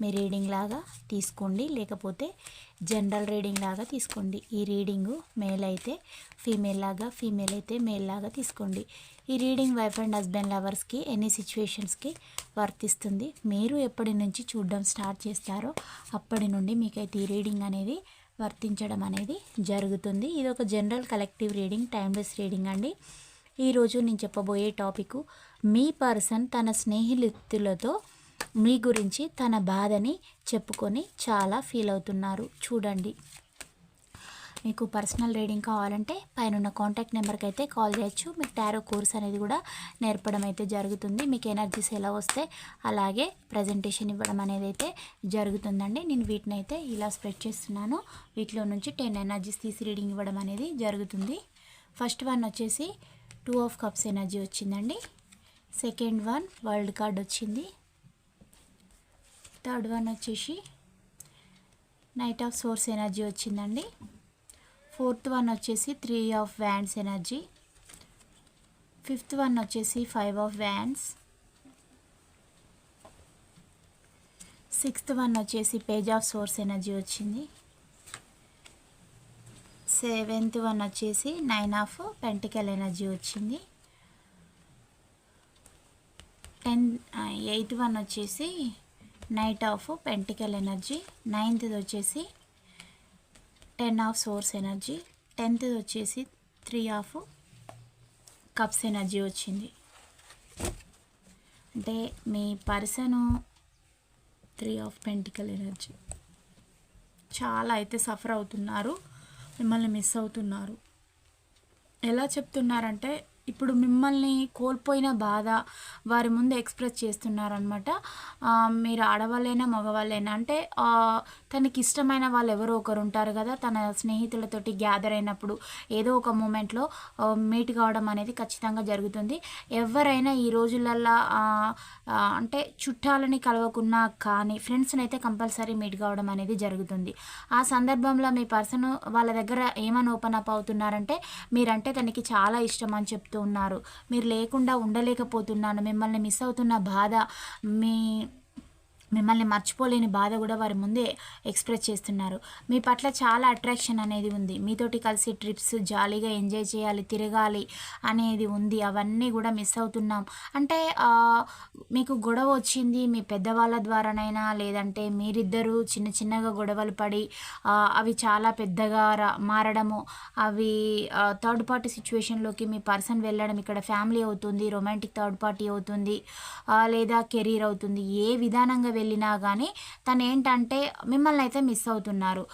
మీ reading లాగా తీసుకోండి. లేకపోతే జనరల్ రీడింగ్ లాగా తీసుకోండి. ఈ రీడింగు మేల్ అయితే ఫీమేల్ లాగా ఫీమేల్ అయితే మేల్ లాగా తీసుకోండి. ఈ రీడింగ్ వైఫ్ అండ్ హస్బెండ్ లవర్స్కి ఎన్ని సిచ్యువేషన్స్కి వర్తిస్తుంది. మీరు ఎప్పటి నుంచి చూడడం స్టార్ట్ చేస్తారో అప్పటి నుండి మీకైతే ఈ రీడింగ్ అనేది వర్తించడం అనేది జరుగుతుంది. ఇది ఒక general collective reading timeless reading అండి. ఈరోజు నేను చెప్పబోయే టాపిక్ మీ పర్సన్ తన స్నేహితులతో మీ గురించి తన బాధని చెప్పుకొని చాలా ఫీల్ అవుతున్నారు. చూడండి. మీకు పర్సనల్ రీడింగ్ కావాలంటే పైన ఉన్న కాంటాక్ట్ నెంబర్కి అయితే కాల్ చేయొచ్చు. మీకు టారో కోర్స్ అనేది కూడా నేర్పడం అయితే జరుగుతుంది. మీకు ఎనర్జీస్ ఎలా వస్తే అలాగే ప్రజెంటేషన్ ఇవ్వడం అనేది అయితే జరుగుతుందండి. నేను వీటిని అయితే ఇలా స్ప్రెడ్ చేస్తున్నాను. వీటిలో నుంచి టెన్ ఎనర్జీస్ తీసి రీడింగ్ ఇవ్వడం అనేది జరుగుతుంది. ఫస్ట్ వన్ వచ్చేసి టూ ఆఫ్ కప్స్ ఎనర్జీ వచ్చిందండి. సెకండ్ వన్ వరల్డ్ కార్డ్ వచ్చింది. థర్డ్ వన్ వచ్చేసి నైట్ ఆఫ్ సోర్స్ ఎనర్జీ వచ్చిందండి. ఫోర్త్ వన్ వచ్చేసి three of wands energy. Fifth one వచ్చేసి five of wands sixth one వచ్చేసి పేజ్ ఆఫ్ సోర్స్ ఎనర్జీ వచ్చింది. Seventh one వచ్చేసి nine of pentacle energy వచ్చింది. Ten eighth one వచ్చేసి knight of pentacle energy. నైన్త్ది వచ్చేసి టెన్ ఆఫ్ సోర్స్ ఎనర్జీ. టెన్త్ది వచ్చేసి త్రీ ఆఫ్ కప్స్ ఎనర్జీ వచ్చింది. అంటే మీ person three of pentacle energy. చాలా అయితే సఫర్ అవుతున్నారు. మిమ్మల్ని మిస్ అవుతున్నారు. ఎలా చెప్తున్నారంటే ఇప్పుడు మిమ్మల్ని కోల్పోయిన బాధ వారి ముందు ఎక్స్ప్రెస్ చేస్తున్నారనమాట మీరు ఆడవాళ్ళైనా మగవాళ్ళైనా అంటే తనకి ఇష్టమైన వాళ్ళు ఎవరో ఒకరు ఉంటారు కదా తన స్నేహితులతోటి గ్యాదర్ అయినప్పుడు ఏదో ఒక మూమెంట్లో మీట్ కావడం అనేది ఖచ్చితంగా జరుగుతుంది. ఎవరైనా ఈ రోజులల్లో అంటే చుట్టాలని కలవకున్నా కానీ ఫ్రెండ్స్ని అయితే కంపల్సరీ మీట్ కావడం అనేది జరుగుతుంది. ఆ సందర్భంలో మీ పర్సన్ వాళ్ళ దగ్గర ఏమని ఓపెన్ అప్ అవుతున్నారంటే మీరంటే తనకి చాలా ఇష్టం అని చెప్తూ ఉన్నారు. మీరు లేకుండా ఉండలేకపోతున్నాను. మిమ్మల్ని మిస్ అవుతున్న బాధ మీ మిమ్మల్ని మర్చిపోలేని బాధ కూడా వారి ముందే ఎక్స్ప్రెస్ చేస్తున్నారు. మీ పట్ల చాలా అట్రాక్షన్ అనేది ఉంది. మీతోటి కలిసి ట్రిప్స్ జాలీగా ఎంజాయ్ చేయాలి తిరగాలి అనేది ఉంది. అవన్నీ కూడా మిస్ అవుతున్నాం. అంటే మీకు గొడవ వచ్చింది మీ పెద్దవాళ్ళ ద్వారానైనా లేదంటే మీరిద్దరూ చిన్న చిన్నగా గొడవలు పడి అవి చాలా పెద్దగా మారడము అవి థర్డ్ పార్టీ సిచ్యువేషన్లోకి మీ పర్సన్ వెళ్ళడం ఇక్కడ ఫ్యామిలీ అవుతుంది రొమాంటిక్ థర్డ్ పార్టీ అవుతుంది లేదా కెరీర్ అవుతుంది ఏ విధానంగా వెళ్ళినా కానీ తను ఏంటంటే మిమ్మల్ని అయితే మిస్ అవుతున్నారు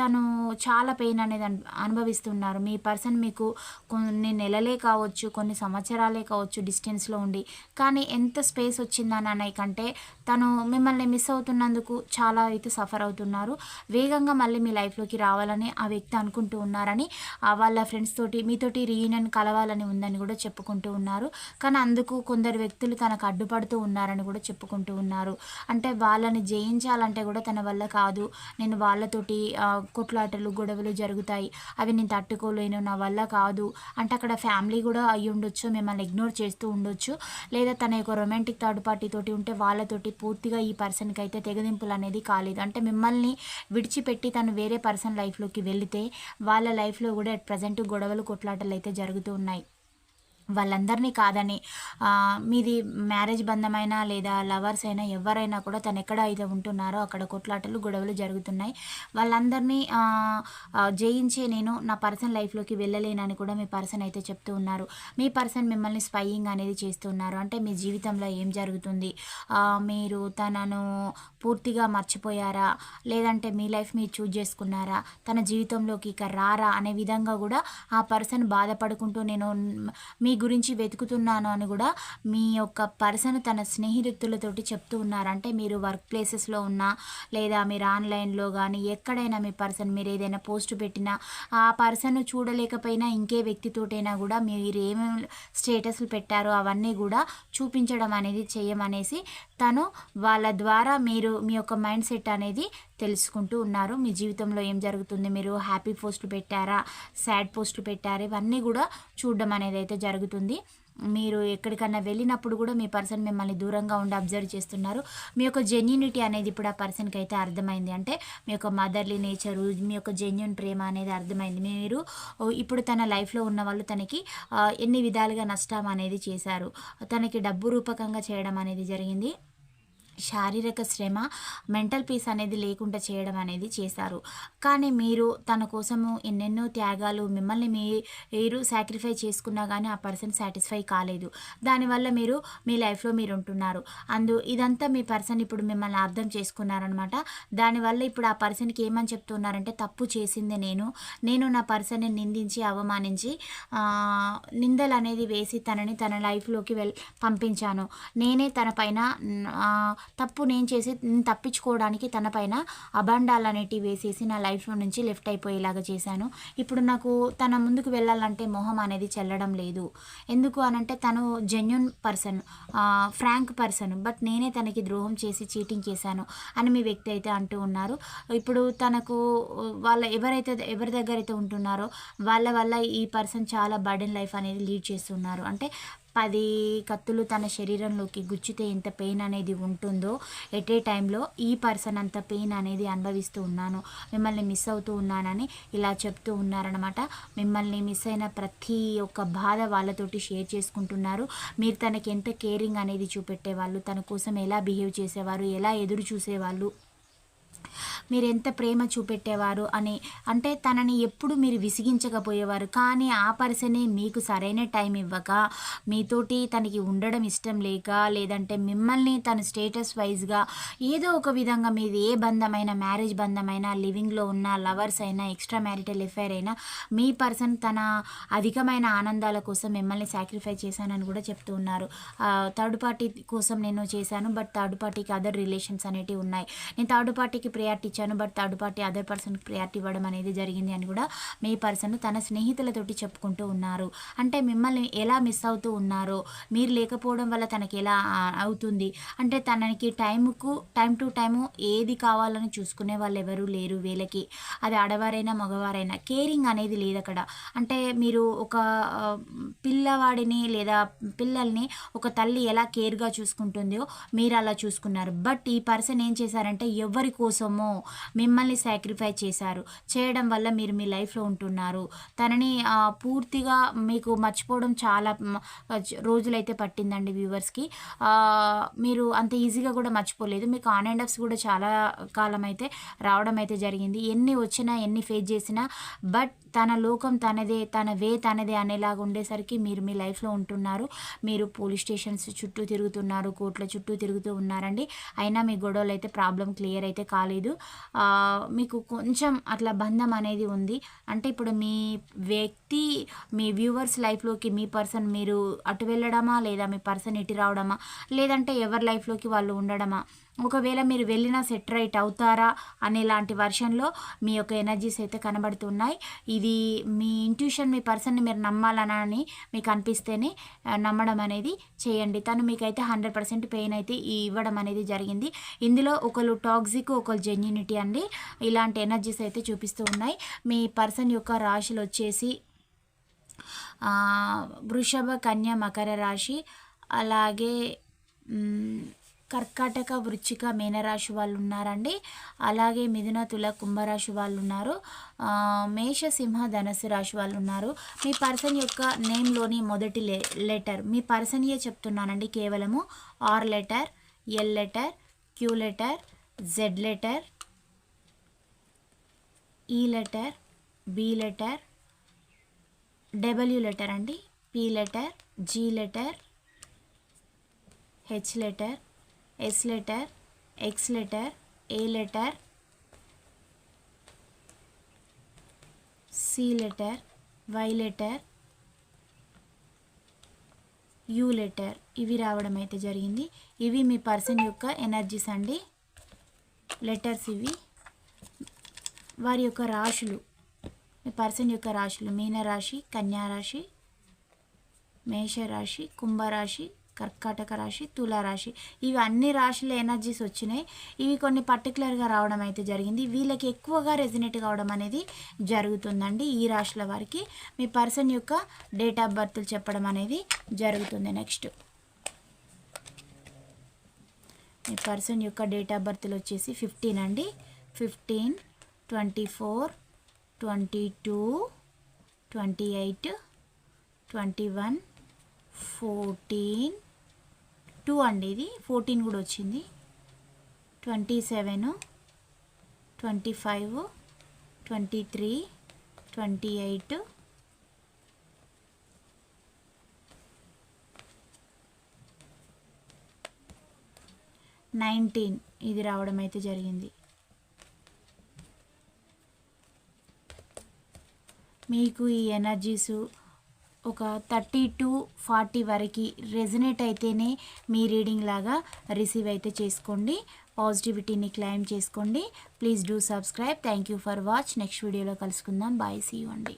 తను చాలా పెయిన్ అనేది అనుభవిస్తున్నారు. మీ పర్సన్ మీకు కొన్ని నెలలే కావచ్చు కొన్ని సంవత్సరాలే కావచ్చు డిస్టెన్స్లో ఉండి. కానీ ఎంత స్పేస్ వచ్చిందని కంటే తను మిమ్మల్ని మిస్ అవుతున్నందుకు చాలా అయితే సఫర్ అవుతున్నారు. వేగంగా మళ్ళీ మీ లైఫ్లోకి రావాలని ఆ వ్యక్తి అనుకుంటూ ఉన్నారని వాళ్ళ ఫ్రెండ్స్ తోటి మీతోటి రీయూనియన్ కలవాలని ఉందని కూడా చెప్పుకుంటూ ఉన్నారు. కానీ అందుకు కొందరు వ్యక్తులు తనకు అడ్డుపడుతూ ఉన్నారని కూడా చెప్పుకుంటూ ఉన్నారు. అంటే వాళ్ళని జయించాలంటే కూడా తన వల్ల కాదు. నేను వాళ్ళతోటి కొట్లాటలు గొడవలు జరుగుతాయి. అవి నేను తట్టుకోలేను నా వల్ల కాదు అంటే అక్కడ ఫ్యామిలీ కూడా అయ్యి ఉండొచ్చు మిమ్మల్ని ఇగ్నోర్ చేస్తూ ఉండొచ్చు. లేదా తన యొక్క రొమాంటిక్ థర్డ్ పార్టీ తోటి ఉంటే వాళ్ళతోటి పూర్తిగా ఈ పర్సన్కి అయితే తెగదింపులు అనేది కాలేదు. అంటే మిమ్మల్ని విడిచిపెట్టి తను వేరే పర్సన్ లైఫ్లోకి వెళితే వాళ్ళ లైఫ్లో కూడా అట్ ప్రజెంట్ గొడవలు కొట్లాటలు అయితే జరుగుతూ ఉన్నాయి. వాళ్ళందరినీ కాదని మీది మ్యారేజ్ బంధమైనా లేదా లవర్స్ అయినా ఎవరైనా కూడా తను ఎక్కడ అయితే ఉంటున్నారో అక్కడ కొట్లాటలు గొడవలు జరుగుతున్నాయి. వాళ్ళందరినీ జయించే నేను నా పర్సన్ లైఫ్లోకి వెళ్ళలేనని కూడా మీ పర్సన్ అయితే చెప్తూ ఉన్నారు. మీ పర్సన్ మిమ్మల్ని స్పయింగ్ అనేది చేస్తున్నారు. అంటే మీ జీవితంలో ఏం జరుగుతుంది? మీరు తనను పూర్తిగా మర్చిపోయారా? లేదంటే మీ లైఫ్ మీరు చూజ్ చేసుకున్నారా? తన జీవితంలోకి ఇక రారా? అనే విధంగా కూడా ఆ పర్సన్ బాధపడుకుంటూ నేను మీ గురించి వెతుకుతున్నాను అని కూడా మీ యొక్క పర్సన్ తన స్నేహితులతోటి చెప్తూ ఉన్నారు. అంటే మీరు వర్క్ ప్లేసెస్లో ఉన్నా లేదా మీరు ఆన్లైన్లో కానీ ఎక్కడైనా మీ పర్సన్ మీరు ఏదైనా పోస్ట్ పెట్టినా ఆ పర్సన్ చూడలేకపోయినా ఇంకే వ్యక్తితోటైనా కూడా మీరు ఏమేమి స్టేటస్లు పెట్టారో అవన్నీ కూడా చూపించడం అనేది చేయమనేసి తను వాళ్ళ ద్వారా మీరు మీ యొక్క మైండ్ సెట్ అనేది తెలుసుకుంటూ ఉన్నారు. మీ జీవితంలో ఏం జరుగుతుంది? మీరు హ్యాపీ పోస్టులు పెట్టారా? సాడ్ పోస్టులు పెట్టారా? ఇవన్నీ కూడా చూడడం అనేది అయితే జరుగుతుంది. మీరు ఎక్కడికన్నా వెళ్ళినప్పుడు కూడా మీ పర్సన్ మిమ్మల్ని దూరంగా ఉండి అబ్జర్వ్ చేస్తున్నారు. మీ యొక్క జెన్యునిటీ అనేది ఇప్పుడు ఆ పర్సన్కి అయితే అర్థమైంది. అంటే మీ యొక్క మదర్లీ నేచరు మీ యొక్క జెన్యున్ ప్రేమ అనేది అర్థమైంది. మీరు ఇప్పుడు తన లైఫ్లో ఉన్న వాళ్ళు తనకి ఎన్ని విధాలుగా నష్టం అనేది చేశారు. తనకి డబ్బు రూపకంగా చేయడం అనేది జరిగింది. శారీరక శ్రమ మెంటల్ పీస్ అనేది లేకుండా చేయడం అనేది చేశారు. కానీ మీరు తన కోసము ఎన్నెన్నో త్యాగాలు మిమ్మల్ని మీరు సాక్రిఫై చేసుకున్నా కానీ ఆ పర్సన్ సాటిస్ఫై కాలేదు. దానివల్ల మీరు మీ లైఫ్లో మీరు ఉంటున్నారు. అందు ఇదంతా మీ పర్సన్ ఇప్పుడు మిమ్మల్ని అర్థం చేసుకున్నారనమాట దానివల్ల ఇప్పుడు ఆ పర్సన్కి ఏమని చెప్తున్నారంటే తప్పు చేసింది నేను. నేను నా పర్సన్ని నిందించి అవమానించి నిందలు అనేది వేసి తనని తన లైఫ్లోకి వెల్ పంపించాను. నేనే తన పైన తప్పు నేను చేసి తప్పించుకోవడానికి తనపైన పైన అనేటివి వేసేసి నా లైఫ్లో నుంచి లెఫ్ట్ అయిపోయేలాగా చేశాను. ఇప్పుడు నాకు తన ముందుకు వెళ్ళాలంటే మొహం అనేది చెల్లడం లేదు. ఎందుకు అనంటే తను genuine person frank person but నేనే తనకి ద్రోహం చేసి చీటింగ్ చేశాను అని మీ వ్యక్తి అయితే అంటూ ఉన్నారు. ఇప్పుడు తనకు వాళ్ళ ఎవరైతే ఎవరి దగ్గర అయితే ఉంటున్నారో వాళ్ళ వల్ల ఈ పర్సన్ చాలా బర్డెన్ లైఫ్ అనేది లీడ్ చేస్తున్నారు. అంటే పది కత్తులు తన శరీరంలోకి గుచ్చితే ఎంత పెయిన్ అనేది ఉంటుందో ఎట్ ఏ టైంలో ఈ పర్సన్ అంత పెయిన్ అనేది అనుభవిస్తూ ఉన్నాను. మిమ్మల్ని మిస్ అవుతూ ఉన్నానని ఇలా చెప్తూ ఉన్నారనమాట మిమ్మల్ని మిస్ అయిన ప్రతి ఒక్క బాధ వాళ్ళతోటి షేర్ చేసుకుంటున్నారు. మీరు తనకి ఎంత కేరింగ్ అనేది చూపెట్టేవాళ్ళు తన కోసం ఎలా బిహేవ్ చేసేవారు ఎలా ఎదురు చూసేవాళ్ళు? మీరు ఎంత ప్రేమ చూపెట్టేవారు అని. అంటే తనని ఎప్పుడు మీరు విసిగించకపోయేవారు. కానీ ఆ పర్సనే మీకు సరైన టైం ఇవ్వక మీతోటి తనకి ఉండడం ఇష్టం లేక లేదంటే మిమ్మల్ని తన స్టేటస్ వైజ్గా ఏదో ఒక విధంగా మీది ఏ బంధమైన మ్యారేజ్ బంధమైనా లివింగ్లో ఉన్న లవర్స్ అయినా ఎక్స్ట్రా మ్యారిటల్ ఎఫైర్ అయినా మీ పర్సన్ తన అధికమైన ఆనందాల కోసం మిమ్మల్ని సాక్రిఫై చేశానని కూడా చెప్తూ ఉన్నారు. థర్డ్ పార్టీ కోసం నేను చేశాను బట్ థర్డ్ పార్టీకి అదర్ రిలేషన్స్ అనేటివి ఉన్నాయి. నేను థర్డ్ పార్టీకి ప్రియారిటీ ఇచ్చాను బట్ థర్డ్ పార్టీ అదర్ పర్సన్కి ప్రియారిటీ ఇవ్వడం అనేది జరిగింది అని కూడా మీ పర్సన్ తన స్నేహితులతోటి చెప్పుకుంటూ ఉన్నారు. అంటే మిమ్మల్ని ఎలా మిస్ అవుతూ ఉన్నారో మీరు లేకపోవడం వల్ల తనకి ఎలా అవుతుంది? అంటే తనకి టైంకు టైం టు టైము ఏది కావాలని చూసుకునే వాళ్ళు ఎవరు లేరు వీళ్ళకి. అది ఆడవారైనా మగవారైనా కేరింగ్ అనేది లేదు అక్కడ. అంటే మీరు ఒక పిల్లవాడిని లేదా పిల్లల్ని ఒక తల్లి ఎలా కేర్గా చూసుకుంటుందో మీరు అలా చూసుకున్నారు. బట్ ఈ పర్సన్ ఏం చేశారంటే ఎవరి కోసం కోసమో మిమ్మల్ని సాక్రిఫై చేశారు. చేయడం వల్ల మీరు మీ లైఫ్లో ఉంటున్నారు. తనని పూర్తిగా మీకు మర్చిపోవడం చాలా రోజులైతే పట్టిందండి వ్యూవర్స్కి మీరు అంత ఈజీగా కూడా మర్చిపోలేదు. మీకు ఆన్ అండ్ ఆఫ్స్ కూడా చాలా కాలం అయితే రావడం అయితే జరిగింది. ఎన్ని వచ్చినా ఎన్ని ఫేస్ చేసినా బట్ తన లోకం తనదే తన వే తనదే అనేలాగా ఉండేసరికి మీరు మీ లైఫ్లో ఉంటున్నారు. మీరు పోలీస్ స్టేషన్స్ చుట్టూ తిరుగుతున్నారు కోర్టుల చుట్టూ తిరుగుతూ ఉన్నారండి. అయినా మీ గొడవలు అయితే ప్రాబ్లం క్లియర్ అయితే కాలేదు. లేదు. మీకు కొంచెం అట్లా బంధం అనేది ఉంది. అంటే ఇప్పుడు మీ వ్యక్తి మీ వ్యూవర్స్ లైఫ్లోకి మీ పర్సన్ మీరు అటు వెళ్ళడమా? లేదా మీ పర్సన్ ఇటు రావడమా? లేదంటే ఎవరి లైఫ్లోకి వాళ్ళు ఉండడమా? ఒకవేళ మీరు వెళ్ళినా సెట్ రైట్ అవుతారా అనేలాంటి వర్షన్లో మీ యొక్క ఎనర్జీస్ అయితే కనబడుతున్నాయి. ఇది మీ ఇంట్యూషన్ మీ పర్సన్ని మీరు నమ్మాలని మీకు అనిపిస్తేనే నమ్మడం అనేది చేయండి. తను మీకైతే హండ్రెడ్ పర్సెంట్ పెయిన్ అయితే ఇవ్వడం అనేది జరిగింది. ఇందులో ఒకరు టాక్సిక్ ఒకరు జెన్యునిటీ అండి. ఇలాంటి ఎనర్జీస్ అయితే చూపిస్తూ ఉన్నాయి. మీ పర్సన్ యొక్క రాశులు వచ్చేసి వృషభ కన్య మకర రాశి అలాగే కర్కాటక వృచ్చిక మీనరాశి వాళ్ళు ఉన్నారండి అలాగే మిథున తుల కుంభరాశి వాళ్ళు ఉన్నారు మేష సింహ ధనస్సు రాశి వాళ్ళు ఉన్నారు మీ పర్సన్ యొక్క నేమ్లోని మొదటి లే లెటర్ మీ పర్సన్యే చెప్తున్నానండి కేవలము. R letter L letter Q letter Z letter E letter B letter W letter అండి. P letter G letter H letter S letter X letter A letter C letter Y letter U letter ఇవి రావడం అయితే జరిగింది. ఇవి మీ person యొక్క energies అండి. Letters ఇవి. వారి యొక్క రాశులు. మీ పర్సన్ యొక్క రాశులు. మీనరాశి కన్యారాశి మేషరాశి కుంభరాశి కర్కాటక రాశి తులారాశి ఇవి అన్ని రాశుల ఎనర్జీస్ వచ్చినాయి. ఇవి కొన్ని పర్టికులర్గా రావడం అయితే జరిగింది. వీళ్ళకి ఎక్కువగా రెజినేట్ కావడం అనేది జరుగుతుందండి ఈ రాశుల వారికి. మీ పర్సన్ యొక్క డేట్ ఆఫ్ బర్త్లు చెప్పడం అనేది జరుగుతుంది నెక్స్ట్ మీ పర్సన్ యొక్క డేట్ ఆఫ్ బర్త్లు వచ్చేసి ఫిఫ్టీన్ అండి. Fifteen twenty four twenty two twenty eight twenty one fourteen two అండి ఇది. ఫోర్టీన్ కూడా వచ్చింది. Twenty seven twenty five twenty three twenty eight nineteen ఇది రావడం అయితే జరిగింది. మీకు ఈ ఎనర్జీసు ఒక థర్టీ టు ఫార్టీ వరకు రెజినేట్ అయితేనే మీ రీడింగ్ లాగా రిసీవ్ అయితే చేసుకోండి. పాజిటివిటీని క్లైమ్ చేసుకోండి. Please do subscribe. Thank you for watch. Next వీడియోలో కలుసుకుందాం. బాయ్. సీ అండి.